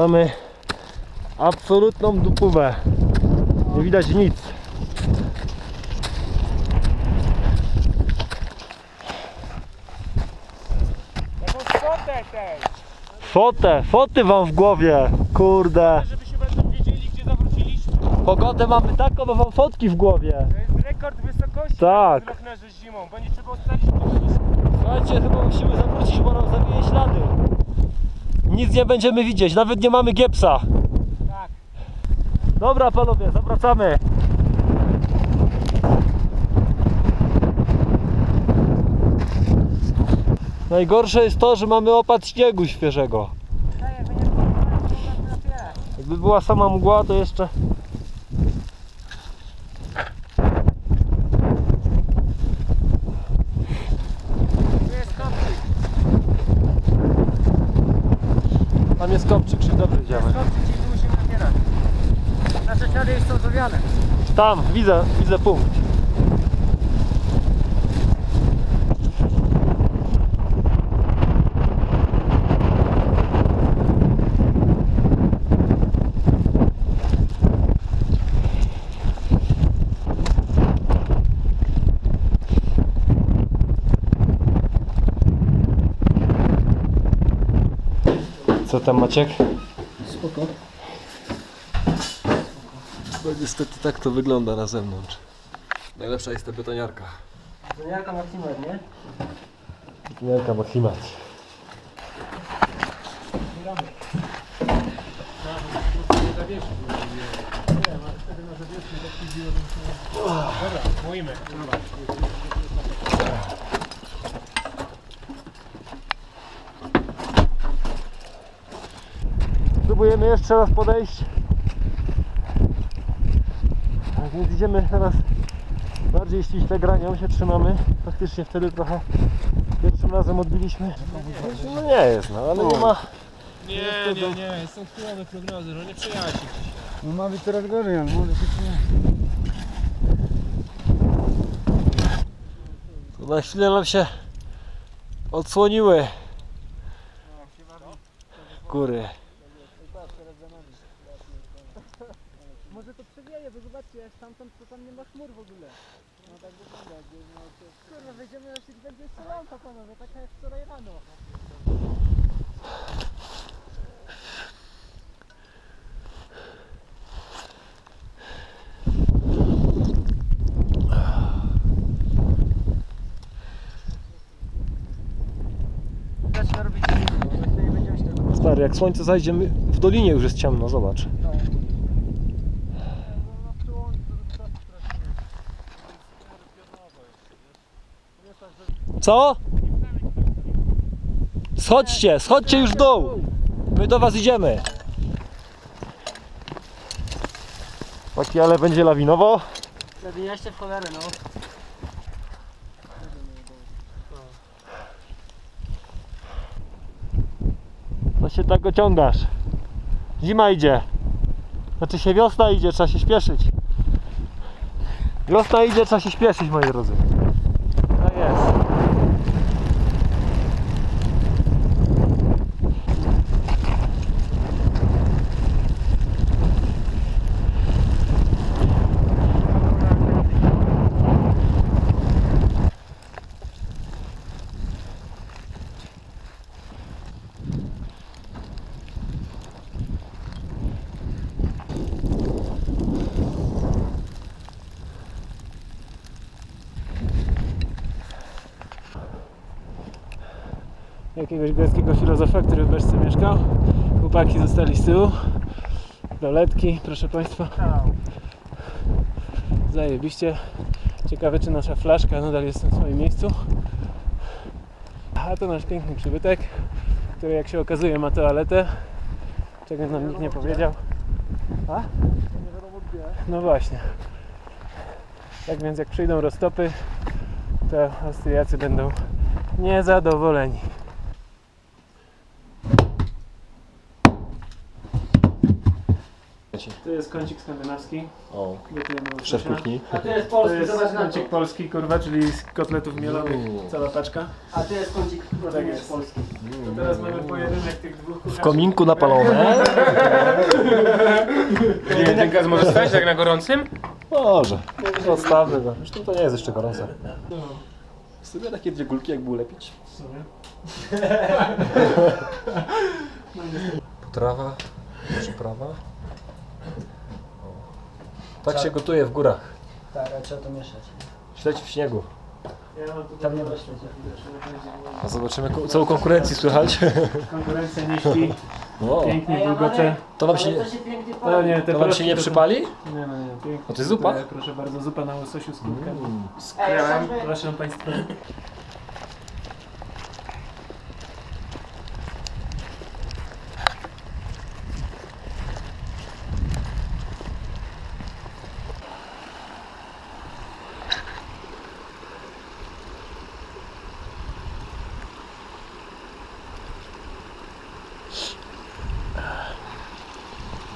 Mamy absolutną dupówę. Nie widać nic. Fotę foty wam w głowie. Kurde. żebyśmy będą wiedzieli gdzie zawróciliśmy. Pogodę mamy taką, bo wam fotki w głowie. To jest rekord wysokości Tak. z zimą. Będzie trzeba ustalić. Słuchajcie, chyba musimy zawrócić, bo nam zawieje ślady. Nic nie będziemy widzieć, nawet nie mamy giepsa. Tak. Dobra panowie, zawracamy. Najgorsze jest to, że mamy opad śniegu świeżego. Tak, jakby była sama mgła, to jeszcze... Tam jest kopczyk, czyli dobrze Tu idziemy. jest kopczyk i tu musimy napierać. Nasze ślady już są zowiane. Tam, widzę, widzę punkt. Co tam Maciek? Spoko. No niestety tak to wygląda na zewnątrz. Najlepsza jest ta betoniarka. To jaka Maximer, nie? Betoniarka Maximat. Mówimy. Próbujemy jeszcze raz podejść. Tak więc idziemy teraz bardziej ściśle granią się trzymamy. Faktycznie wtedy trochę pierwszym razem odbiliśmy. No nie jest, no ale nie ma. Nie, nie, nie. Są chwilowe prognozy, że nie przyjaciół. No ma być coraz gorzej, ale może się. To na chwilę nam się odsłoniły góry. Może to przewieje, bo zobaczcie, jak stamtąd to tam nie ma chmur w ogóle. No tak wygląda, jakby no to... Kurwa, wejdziemy na szczyt, będzie jeszcze lampa panowie, taka jak wczoraj rano. Stary, jak słońce zajdzie, my- w dolinie już jest ciemno, zobacz. Co? Schodźcie, schodźcie już w dół. My do was idziemy. Taki, ale będzie lawinowo. Zawijaście w cholerę, no. To się tak ociągasz. Zima idzie. Znaczy się wiosna idzie, trzeba się śpieszyć. Wiosna idzie, trzeba się śpieszyć, moi drodzy. Jakiegoś greckiego filozofa, który w beczce mieszkał. Chłopaki zostali z tyłu. Doletki, proszę Państwa. Zajebiście. Ciekawe, czy nasza flaszka nadal jest w swoim miejscu. A to nasz piękny przybytek, który jak się okazuje ma toaletę, czego nam nikt nie powiedział. A? No właśnie. Tak więc jak przyjdą roztopy, to Austriacy będą niezadowoleni. To jest kącik skandynawski. O, Gotujemy szef kuchni. A tu jest To polski, jest zobacz na to. kącik polski, kurwa, czyli z kotletów mielonych, Mm. cała paczka. A tu jest kącik Tak jest. polski. To teraz mamy pojedynek tych dwóch W kucharzy. kominku napalone. Nie, ten gaz może stać tak na gorącym? Może. Odstawmy go. Zresztą to nie jest jeszcze gorące. W sumie takie dwie gulki jak było lepić. W sumie. Potrawa, przyprawa. Tak się gotuje w górach. Tak, a trzeba to mieszać. Śledź w śniegu. Tam nie na będzie A zobaczymy, ko- co u konkurencji słychać. Konkurencja nie śpi, O, pięknie bulgocze. to wam się, Ale nie, pali. nie, te to wam się proszki nie to są- przypali? Nie, no nie, pięknie. A to jest zupa? Tutaj, Proszę bardzo, zupa na łososiu z kurkiem. Mm. Z kremem, proszę Państwa.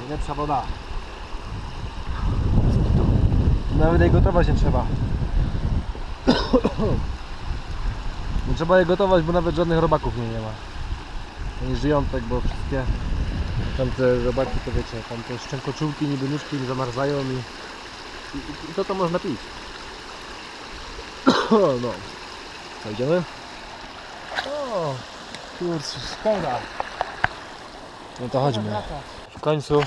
Najlepsza woda. Nawet jej gotować nie trzeba. Nie trzeba jej gotować, bo nawet żadnych robaków nie, nie ma. Ani żyjątek, bo wszystkie tamte robaki to wiecie, tamte szczękoczułki niby nóżki im zamarzają i, i, i to to można pić. no. Co, idziemy? O, kurczę, szkoda. No to chodźmy. W końcu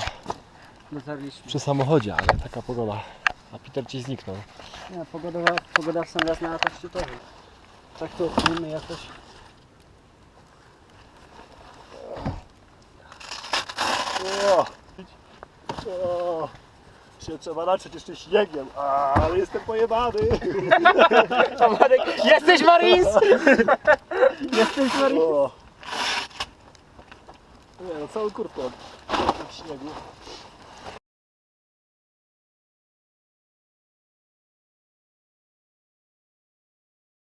Dotarliśmy. przy samochodzie, ale taka pogoda. A Peter ci zniknął. Nie, pogoda, pogoda w sam raz na latach szczytowych. Tak to ocenimy jakoś. O, o, się trzeba naczyć jeszcze śniegiem, ale jestem pojebany. Jesteś Marines! Jesteś Marines! O. Nie no, całą kurtkę w śniegu.